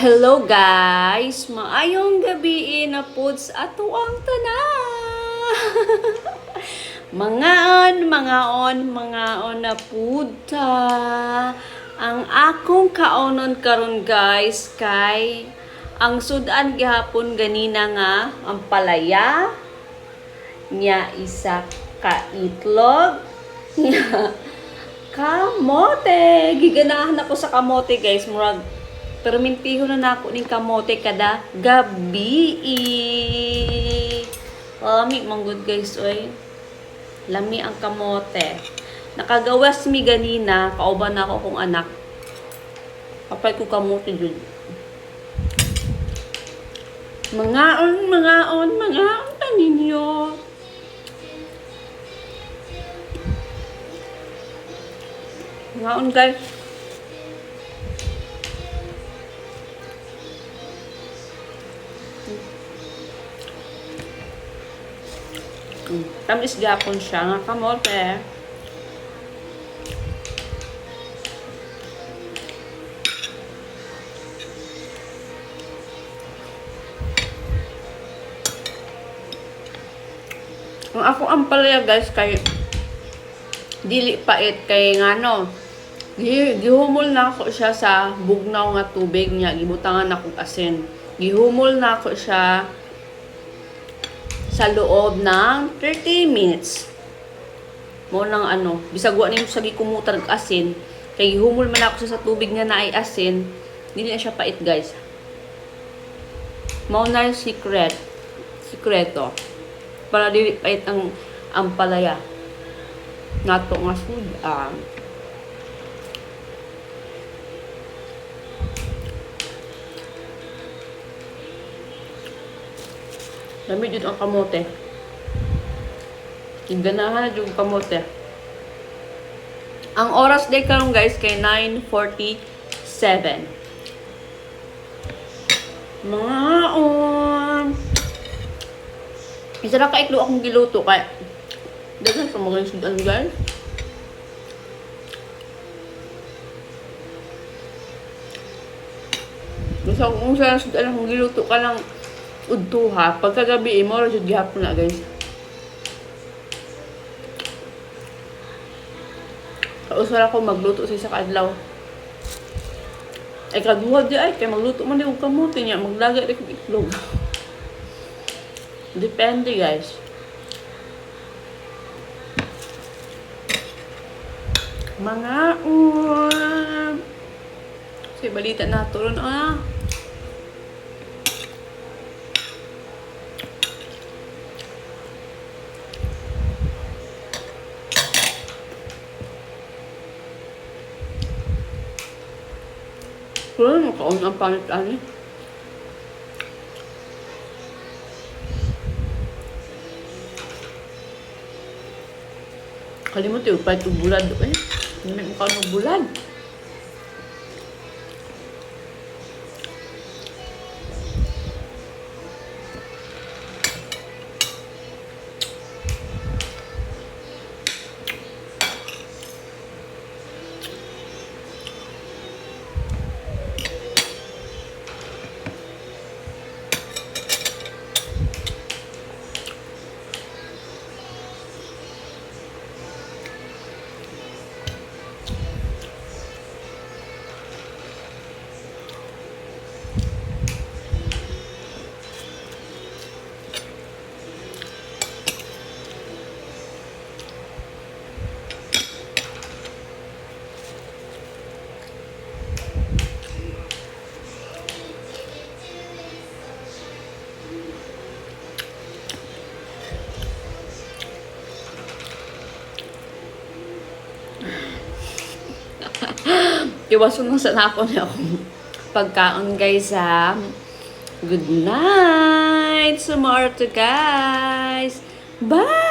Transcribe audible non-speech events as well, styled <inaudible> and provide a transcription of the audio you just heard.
Hello guys! Maayong gabi <laughs> na puds ato ang tanan! mangaon, mangaon, mangaon na pudta. Ang akong kaonon karon guys kay ang sudan gihapon ganina nga ang palaya niya isa ka itlog niya kamote giganahan ako sa kamote guys murag permintiho na nako ning kamote kada gabi. Lami manggod guys oy. Lami ang kamote. Nakagawas mi ganina kauban na ako kong anak. Kapay ko kamote jud mangaon mangaon mangaon pa ninyo. Ngaon guys. Mm. Tamis gapon siya nga kamote. Ang ako ang palaya guys kay dili pait kay ngano gi gihumol na ako siya sa bugnaw nga tubig niya gibutangan ako asin gihumol na ako siya sa loob ng 30 minutes. Mo nang ano bisag wa nimo sa gikumutar og asin. Kay gihumol man ako sa tubig nga naay asin. Dili na siya pait guys. Mao na secret sikreto para dili pait ang ang palaya. Nato nga sudan Dami jud ang kamote. Iganahan na ang kamote. Ang oras day karon guys kay 9:47. Mga on. Isa ra ka itlo akong giluto kay Daghan pa mga sudan guys. Gusto ko kung sa sudan akong giluto ka lang udtuha pagkagabi mo ra jud gihapon na guys. Kausara ko magluto sa isa ka adlaw. Ay kaduha di ay kay magluto man di og kamote niya maglaga di kog. <laughs> Depende guys. Mga um, si balita na turon ah. Wala mo kaon ang panit ani. Kalimot yung pa itong bulad eh. Hindi mo ng bulad. Iwasan lang sa napon niya akong pagkaon guys ha. Good night! Tomorrow to guys! Bye!